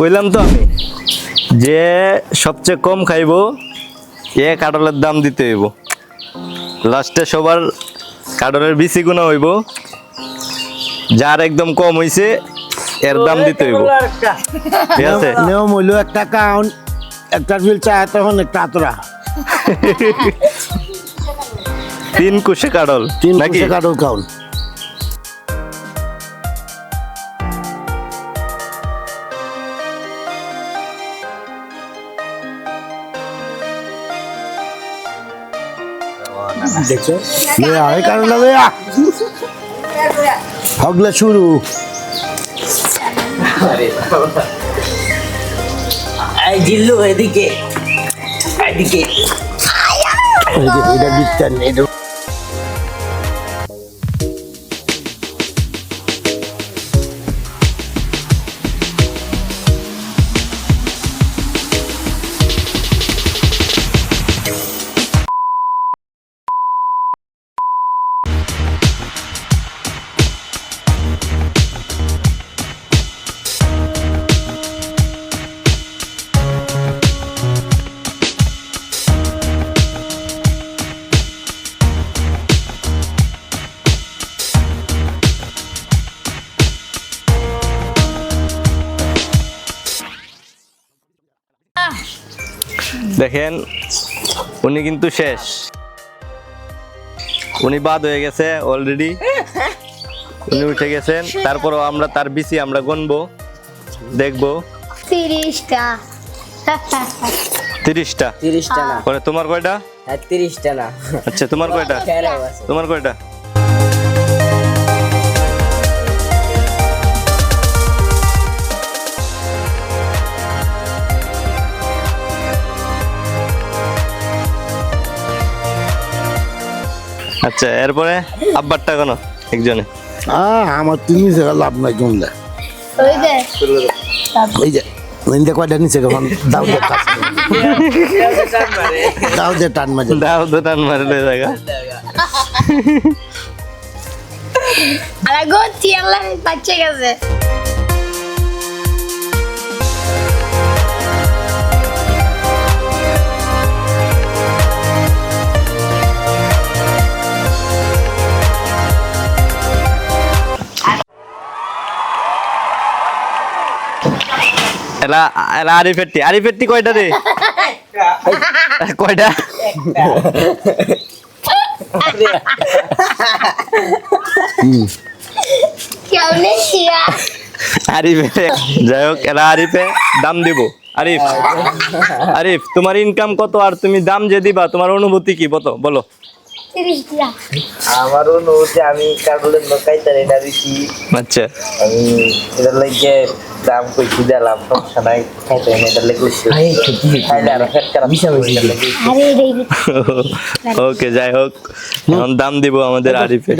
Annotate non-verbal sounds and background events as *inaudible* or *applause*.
কইলাম তো আমি যে সবচেয়ে কম খাইবো এ কাটলের দাম দিতে হইব। লাস্টে সবার কাটলের বেশি গুণা হইব যার একদম কম হইছে এর দাম দিতে হইব। ঠিক আছে? নিয়ম হইল একটা কাউন একটা বিল চায় তখন একটা আতরা। তিন কুশে কাটল তিন নাকি? পয়সা কাটল কাউন। দেখছ? বেয়া কারণ কারণে হগলা শুরু। জিল্লু এদিকে। এদিকে। এটা দিতেন দেখেন উনি কিন্তু শেষ। উনি বাদ হয়ে গেছে অলরেডি উনি উঠে গেছেন তারপরও আমরা তার বিসি আমরা গনবো দেখব। তিরিশটা। তিরিশটা? তিরিশটা না। তোমার কয়টা? হ্যাঁ তিরিশটা না। আচ্ছা তোমার কয়টা? তোমার কয়টা? আচ্ছা এরপরে আব্বারটা কেন একজনে? আহ আমার তুমি জায়গা লাভ নাই জমলে। ওই যে। যে নিন্দে কয়টা নিচে কেমন দাও দে কাছে দাও দে টান মারে। দাও দোটান মারলে জায়গা আর গো আল্লাহ বাচ্চা গেছে। এলা এলা কয়টা রে? কয়টা? কেউ নেই আরিফে যাই হোক এরা আরিফে দাম দিব। আরিফ আরিফ তোমার ইনকাম কত আর তুমি দাম যে দিবা তোমার অনুভূতি কি? বলো বলো। আমার অনুভূতি আমি না বেশি আচ্ছা। আমি এটার লাগে দাম কইছি দিলাম সমস্যা নাই খাইতে খাইলে আর ফেট ওকে *laughs* যাই হোক। এখন দাম দিব আমাদের আরিফে